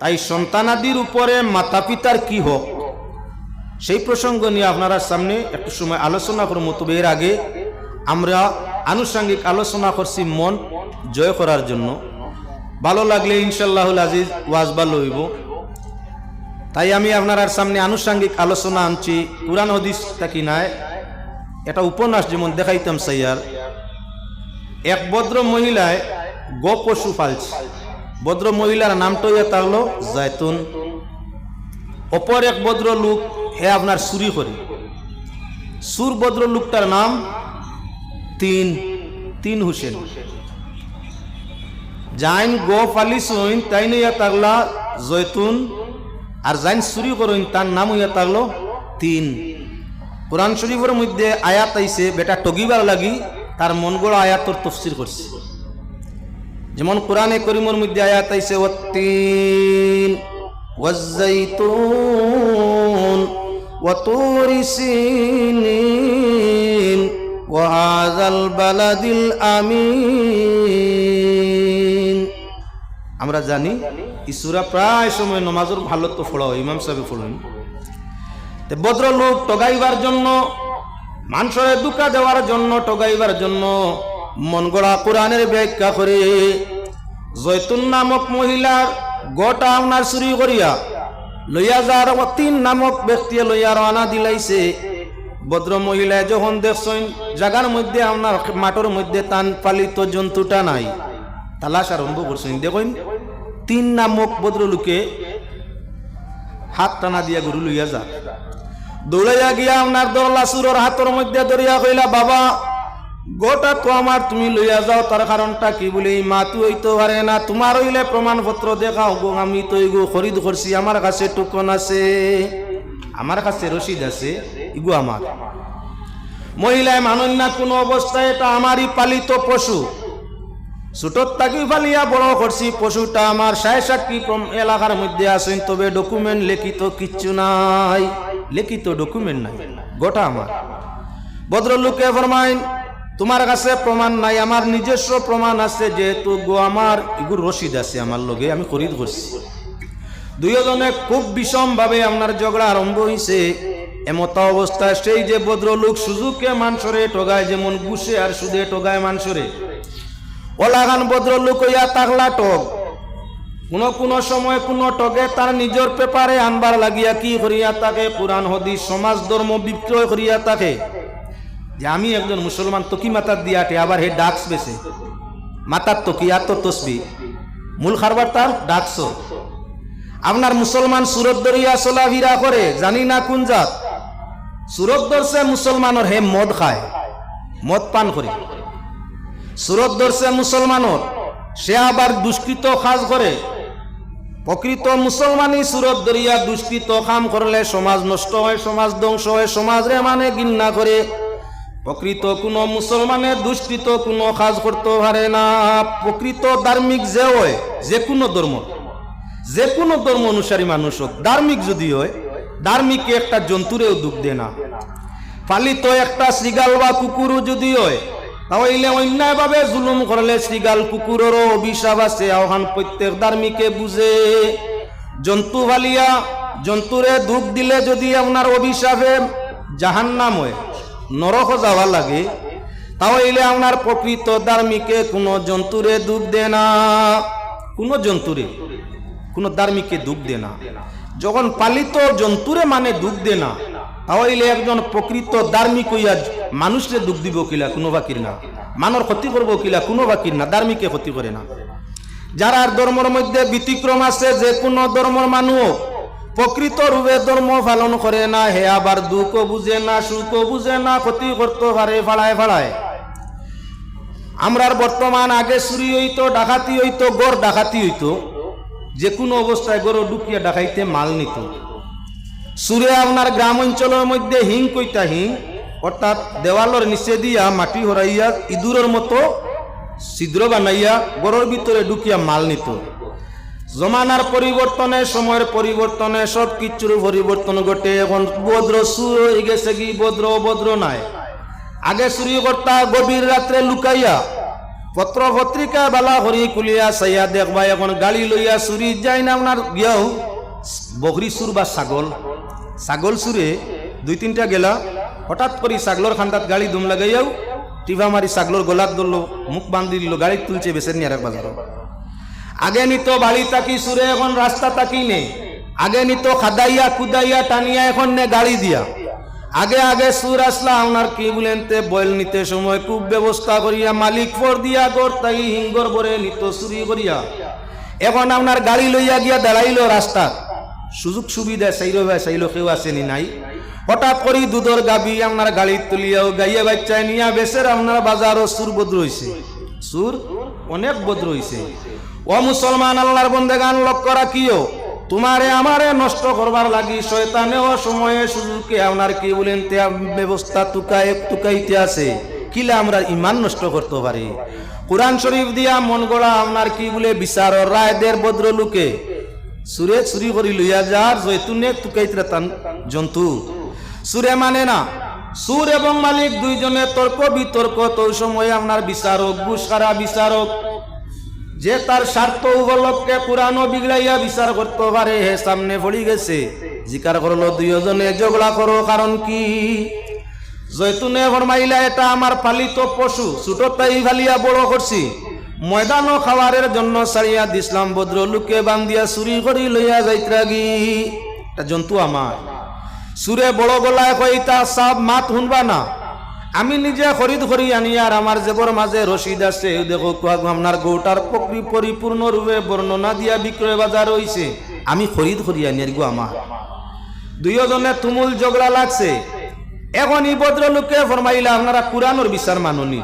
তাই সন্তানাদির উপরে মাতা পিতার কি হোক? সেই প্রসঙ্গ নিয়ে আপনারা সামনে একটু সময় আলোচনা করব। তবে এর আগে আমরা আনুষঙ্গিক আলোচনা করছি মন জয় করার জন্য। ভালো লাগলে ইনশাল্লাহুল আজিজ ওয়াজ ভালো হইব তাই আমি আপনার সামনে আনুষঙ্গিক আলোচনা আনছি। কোরআন হদিস থাকি নাই? এটা উপন্যাস যেমন দেখাইতাম সাইয়ার। এক ভদ্র মহিলায় গো পশু পালছে। ভদ্র মহিলার নামটা ইয়ে থাকল জায়তুন অপর এক ভদ্র লোক, হে আপনার চুরি করে। সুর ভদ্র লোকটার নাম তিন তিন হুসেন। জাইন গো পালিস হইন তাই ইয়া তাগলা জৈতুন। আর জাইন চুরি করইন তার নাম ইয়া তাগলো তিন। কোরআন শরীফের মধ্যে আয়াত আইছে, বেটা টগিবার লাগি তার মন গড়া আয়াতর তফসির করছে। যেমন কোরআনে করিমর মধ্যে আয়াত আইছে ওয়াত্তিন ওয়াজ্জাইতুন وطور سينين وهذا البلد الأمين আমরা জানি ইসুরা প্রায় সময় নমাজের ভালো তো ফোড়া হয় ইমাম সাহেব ফোড়েন তে ভদ্রলোক টগাইবার জন্য মানুষের দুকা দেওয়ার জন্য টগাইবার জন্য মন গড়া কোরআনের ব্যাখ্যা করে, জৈতুন নামক মহিলার গোটা আপনার চুরি করিয়া লইয়া যার তিন নামক ব্যক্তি লইয়া রানা দিলাইছে। ভদ্র মহিলায় যখন দেখছেন, জাগার মধ্যে আপনার মাঠের মধ্যে তান পালিত জন্তুটা নাই, তালাশ আরম্ভ করছেন। দেখুন, তিন নামক ভদ্রলোকে হাত টানা দিয়া গরু লইয়া যা দৌড়াইয়া গিয়া আপনার দরলা সুরর হাতের মধ্যে দরিয়া কইলা, বাবা গোটা তো আমার তুমি লইয়া যাও, তার কারণটা কি বলে? এই মাতু হইতে পারে না। তোমার হইলে প্রমাণপত্র দেখাও গো, আমি তো এগো খরিদ করছি, আমার কাছে টুকন আছে। আমার কাছে রসিদ আছে ইগো আমার। মহিলায় মানন না কোনো অবস্থায় এটা আমারই পালিত পশু। ছোটর তাকি ফালিয়া বড় করছি, পশুটা আমার সাড়ে সাতটি এলাকার মধ্যে আছেন, তবে ডকুমেন্ট লিখিত কিচ্ছু নাই। লিখিত ডকুমেন্ট নাই, গোটা আমার। ভদ্রলোকে ফরমাইন তোমার কাছে প্রমাণ নাই, আমার নিজস্ব প্রমাণ আছে, যেহেতু গো আমার এগুর রসিদ আছে, আমার লগে আমি খরিদ করছি। দুইজনে খুব বিষম ভাবে আপনার ঝগড়া আরম্ভ হয়েছে এমতা অবস্থায় সেই যে ভদ্রলোক সুযোগে মানসরে টগায় যেমন গুছে আর সুদে টগায় মানসরে। ওলাগান ভদ্রলোক ইয়া তাকলা টক কোন কোন সময় কোন টগে তার নিজের পেপারে আনবার লাগিয়া কি করিয়া তাকে, পুরাণ, হদিস, সমাজ, ধর্ম বিক্রয় করিয়া তাকে। যে আমি একজন মুসলমান তকি মাতার দিয়াটে, আবার হে ডাকস বেছে। মাতার তকি, আর তো তসবি। মূল খারবার তার ডাকস আপনার মুসলমান সুরত দরিয়া চলাফিরা করে, জানি না কোন জাত। সুরত দর্শে মুসলমানের হে মদ খায়, মদ পান করে। সুরত দর্শে মুসলমানের, সে আবার দুষ্কৃত কাজ করে। প্রকৃত মুসলমানই সুরত দরিয়া দুষ্কৃত কাম করলে সমাজ নষ্ট হয়, সমাজ ধ্বংস হয় সমাজ রে মানে গিন্না করে। প্রকৃত কোনো মুসলমানের দুষ্কৃত কোনো কাজ করতে পারে না। প্রকৃত ধার্মিক যে হয়, যে কোনো ধর্ম, যে কোনো ধর্ম অনুসারী মানুষ হোক, ধার্মিক যদি হয়, ধার্মিক একটা জন্তুরেও দুঃখ দেয় না। পালিত একটা শ্রীগাল বা কুকুরও যদি হয়, তাহলে অন্যায়ভাবে জুলুম করলে শ্রীগাল কুকুরেরও অভিশাপ আছে, আহ্বান প্রত্যেক ধার্মিকে বুঝে। জন্তু ভালিয়া, জন্তুরে দুঃখ দিলে যদি আপনার অভিশাপে জাহান্নাম হয় নরক যাওয়া লাগে। তাহলে আপনার প্রকৃত ধার্মিকে কোনো জন্তুরে দুঃখ দে না। কোনো জন্তুরে কোনো ধার্মিককে দুঃখ দে না। যখন পালিত জন্তুরে মানে দুঃখ দে না তাহলে একজন প্রকৃত ধার্মিক হইয়া মানুষরে দুঃখ দিব কিলা কোনো বাকির না। মানর ক্ষতি করব কিলা কোনো বাকির না ধার্মিকে ক্ষতি করে না। যারা ধর্মের মধ্যে ব্যতিক্রম আছে, যে কোনো ধর্মের মানুষ প্রকৃত রূপে ধর্ম পালন করে না, হে আবার দুঃখ বুঝে না, সুখ বুঝে না ক্ষতি করতে পারে ফাড়ায় ফাড়ায় আমরার বর্তমান আগে চুরি হইতো, ডাকাতি হইতো, গড় ডাকাতি হইতো, যে কোনো অবস্থায় গড় ঢুকিয়ে ডাকাইতে মাল নিত। সুরে আপনার গ্রাম অঞ্চলের মধ্যে হিং কইতা হিং, অর্থাৎ দেওয়ালের নিচে দিয়া মাটি হরাইয়া ইঁদুরের মতো ছিদ্র বানাইয়া গড়ের ভিতরে ঢুকিয়া মাল নিত। জমানার পরিবর্তনে, সময়ের পরিবর্তনে সব কিছুর পরিবর্তন ঘটে। এখন ভদ্র সুর হয়ে গেছে কি? ভদ্র অভদ্র নাই। আগে চুরি করতা গভীর রাত্রে লুকাইয়া পত্র পত্রিকা বালা করি কুলিয়া চাইয়া দেখবা, এখন গাড়ি লইয়া চুরি যাই না আপনার গিয়াও বকরি চুর বা ছাগল? ছাগল চুরে দুই তিনটা গেলা। হঠাৎ করে ছাগলর খান্দাত গাড়ি দুম লাগাইয়াও টিভা মারি ছাগলর গলাত ধরলো মুখ বান্ধি দিল গাড়ি তুলছে বেসের নিয়ে আর বাজার আগে নিত বাড়ি তাকি, সুরে এখন রাস্তা তাকি নে? আগে নিত খাদাইয়া কুদাইয়া টানিয়া, এখন নে গাড়ি দিয়া? আগে আগে সুর আসলা আপনার কি বলেন তে বয়ল নিতে সময়, খুব ব্যবস্থা করিয়া, মালিক ফর দিয়া গর তাই হিঙ্গর বরে নিত চুরি করিয়া। এখন আপনার গাড়ি লইয়া গিয়া দাঁড়াইল রাস্তা সুযোগ সুবিধা চাইল ভাই চাইল কেউ আসেনি নাই? হঠাৎ করি দুধর গাবি আপনার গাড়ি তুলিয়াও গাইয়া বাচ্চায় নিয়া বেসের আপনার বাজারও সুর বদ্র হইছে সুর অনেক বদ্র হইছে ও মুসলমান আল্লাহর বন্দেগান, লক্ষ্য রাখিও। তোমারে আমারে নষ্ট করবার লাগি শয়তানে ও সময়ে সুযোগকে আপনার কি বলেন ব্যবস্থা তুকায় তুকাইতে আছে। কিলে আমরা ইমান নষ্ট করতে পারি? কোরআন শরীফ দিয়া মন গড়া আপনার কি বলে, বিচার রায়দের ভদ্রলোকে সুরে চুরি করি লইয়া যার জৈতুনে তুকাইতে জন্তু। সুরে মানে না, সুর এবং মালিক দুইজনে তর্ক বিতর্ক তো সময়ে আপনার বিচারক গুসারা বিচারক যে তার স্বার্থ উপলক্ষে পুরানো বিগড়াইয়া বিচার করতে পারে, হে সামনে পড়ি গেছে। জিকার করল, দুইজনে ঝগড়া করো, কারণ কি? জৈতুনে ফরমাইলা, এটা আমার পালিত পশু, ছোট তাই বড় করছি। ময়দানো খাবারের জন্য সারিয়া দিসলাম ভদ্র লোকে বান্দিয়া চুরি করি লইয়া যাইত্রাগি এটা জন্তু আমার। সুরে বড় গলায় কইতা, সাপ মাত শুনবা না। আমি নিজে খরিদ করি আনি আর আমার জেবর মাঝে রসিদ আছে। দেখো আপনার গৌটার প্রকৃ পরিপূর্ণ রূপে বর্ণনা দিয়া বিক্রয় বাজার হইছে। আমি খরিদ করি আনি আর গো আমার। দুইজনে তুমুল ঝগড়া লাগছে। এখন এই ভদ্রলোকে ফরমাইলা, আপনারা কোরআনোর বিচার মাননি।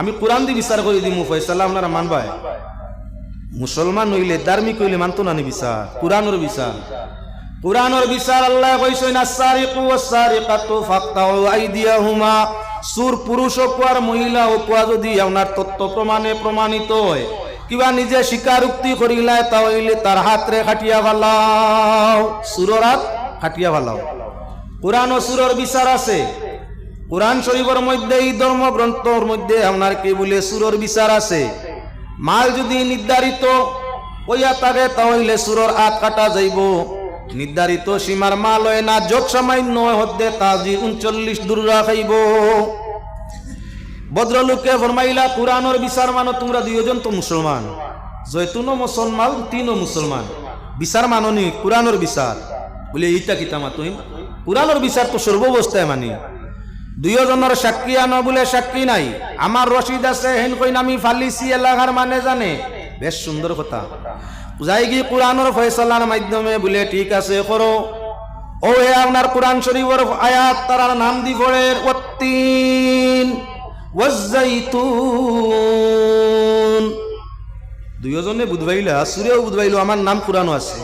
আমি কোরআন দি বিচার করে দিমু, ফয়সালা, আপনারা মানবাই? মুসলমান হইলে, ধার্মিক হইলে মানতো না বিচার, কোরআনোর বিচার। কোরআনোর বিচার আল্লাহ কইছেন আসারিকু ওয়াসারিকাতু ফাকতাউ আইদিয়াহুমা। সুর পুরুষ হোক মহিলা হোক যদি আপনার তত্ত্ব প্রমাণে প্রমাণিত হয়, কিবা নিজে স্বীকারোক্তি করিলাই তাহলে তার হাতরে খাটিয়া ভালাও সুরর হাত খাটিয়া ভালাও কোরআন ও সুরর বিচার আছে। কোরআন শরীফের মধ্যে, এই ধর্মগ্রন্থর মধ্যে আপনার কি বলে সুরর বিচার আছে। মাল যদি নির্ধারিত ওইয়া থাকে তাহলে সুরর আত কাটা যাইব। নির্ধারিত সীমার মাল হয় না, যোগ সামান্য হদ্দে তাজি উনচল্লিশ দূর রাখাইব ভদ্রলোকে ফরমাইলা, কোরআনর বিচার মানো, তোমরা দুইজন তো মুসলমান। জৈতুনও মুসলমান, তিনও মুসলমান। বিচার মাননি কোরআনর বিচার। বলে, এইটা কিতা মাতুই কোরআনর বিচার তো সর্বাবস্থায় মানি। দুইজনের সাক্ষী আনো বলে সাক্ষী নাই। আমার রসিদ আছে, হেন কইন আমি ফালিসি এলাকার মানে জানে। বেশ সুন্দর কথা। যাই গিয়ে কোরআনের ফয়সালার মাধ্যমে বলে, ঠিক আছে, করো। ও হে আপনার কোরআন শরীফের আয়াত, তারার নাম দি পড়ে, ওয়াত্তিন, ওয়াজ্জাইতুন। দুইজনে বুধবাইলা সুরেও বুধবাইলো, আমার নাম কোরআনও আছে।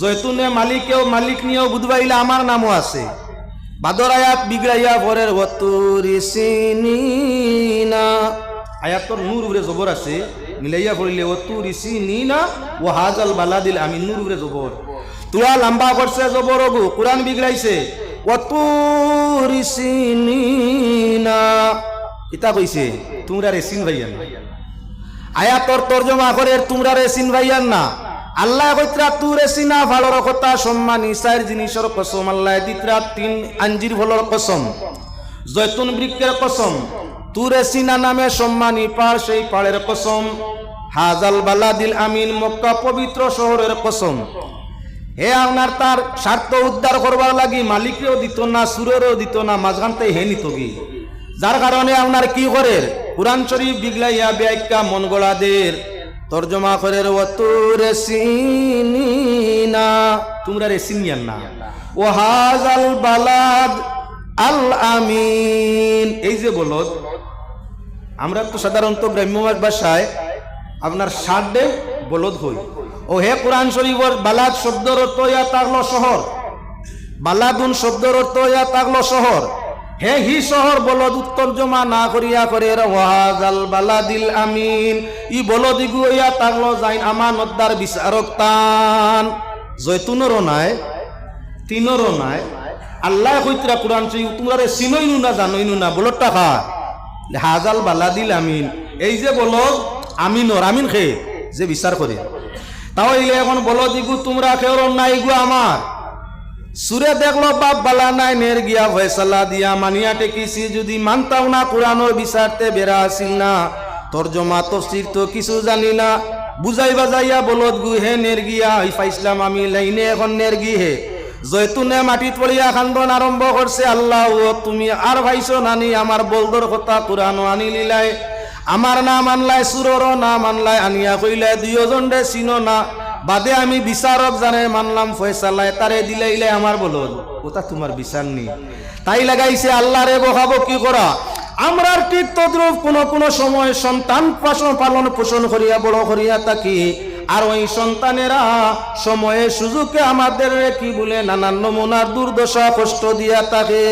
জৈতুনে মালিকেও মালিক নিয়েও বুধবাইলা, আমার নামও আছে। বাদর আয়াত বিগড়াইয়া পরের ওয়াতুরি সিনিনা আয়াতর নূর উপরে জবর আছে। মিলাইয়া পড়িলে নি না? ও, হাজাল বালা বালাদিল আমি নূর জবর তুলা লম্বা করছে জবর গো কোরআন বিগড়াইছে ওয়াতুরি সিনিনা ইতা কইছে তোমরা রে সিন ভাইয়া আয়াতর তর্জমা করে তোমরা রে সিন ভাইয়ান না? আল্লাহ কইত্রা তুরে সিনা ভালোর কথা সম্মান ইসার জিনিসের কসম, আল্লাহ দিত্রা তিন আঞ্জির ফলর কসম। জৈতুন বৃক্ষের কসম। তুরে সিনা নামে সম্মানী পাড়, সেই পাড়ের কসম। হাজাল বালাদিল আমিন, মক্কা পবিত্র শহরের কসম। হে আপনার তার স্বার্থ উদ্ধার করবার লাগি, মালিকেও দিত না, সুরেরও দিত না মাঝখানতে হে নিত কি যার কারণে আপনার কি করে? কোরআন শরীফ বিগলাইয়া ব্যাখ্যা মন গোড়াদের তর্জমা করে ওয়াতুরে সিনিনা। তোমরা রে সিনিয়ান না। ও হাজাল বালাদ আল আমিন। এই যে বলদ আমরা তো সাধারণত গ্রাম্য ভাষায় আপনার সাডে বলদ হই। ও হে কোরআন শরীফর বালাদ শব্দর ইয়া তাগলো শহর। বালাদুন শব্দর অর্থ ইয়া তাগলো শহর। হে হি শহর বলদ উত্তর্জমা না করিয়া করে ওয়াহাজাল বালাদিল আমিন। ই বলদিগু ইয়া তাগলো যাইন আমানতদার বিচারক তান। জৈতুনরও নাই তিনরও নাই আল্লাহ কইতরা কোরআন শরীফ, তোমরা চিনইনু না, জানইনু না, বলদ টাকা। হাজাল বালাদিল আমিন। এই যে বলো আমিনর আমিন খে যে বিচার করে। তাহলে এখন বলো দিগু, তোমরা কেউ নাই গু আমার। সুরে দেখল, বাপ বালা নাই নের গিয়া ফয়সালা দিয়া। মানিয়া টেকিছি, যদি মানতাও না, কোরআনোর বিচারতে বেড়া আসিল না। তর্জমা, তফসির তো কিছু জানি না। বুঝাই বাজাইয়া বলদ গু হে নের গিয়া হই পাইছিলাম আমি লাইনে এখন নের গি হে। জৈতুনে মাটিত পড়িয়া খান্দন আরম্ভ করছে আল্লাহ তুমি আর ভাইছো নানি আমার বলদর কথা কোরআন আনি লিলাই। আমার নাম আনলাই সুরর নাম আনলাই আনিয়া কইলাই দুইজন রে চিনো না। বাদে আমি বিচারক জানে, মানলাম ফয়সালায় তারে দিলে ইলে আমার বলদ। ওটা তোমার বিচার নেই তাই লাগাইছে আল্লাহ রে বহাবো কি করা আমরা ঠিক তদ্রুপ কোনো কোনো সময় সন্তান পালন পোষণ করিয়া বড় করিয়া থাকি আর ওই সন্তানেরা সময়ে সুযোগে আমাদের কি বলে নানান নমুনার দুর্দশা কষ্ট দিয়া থাকে।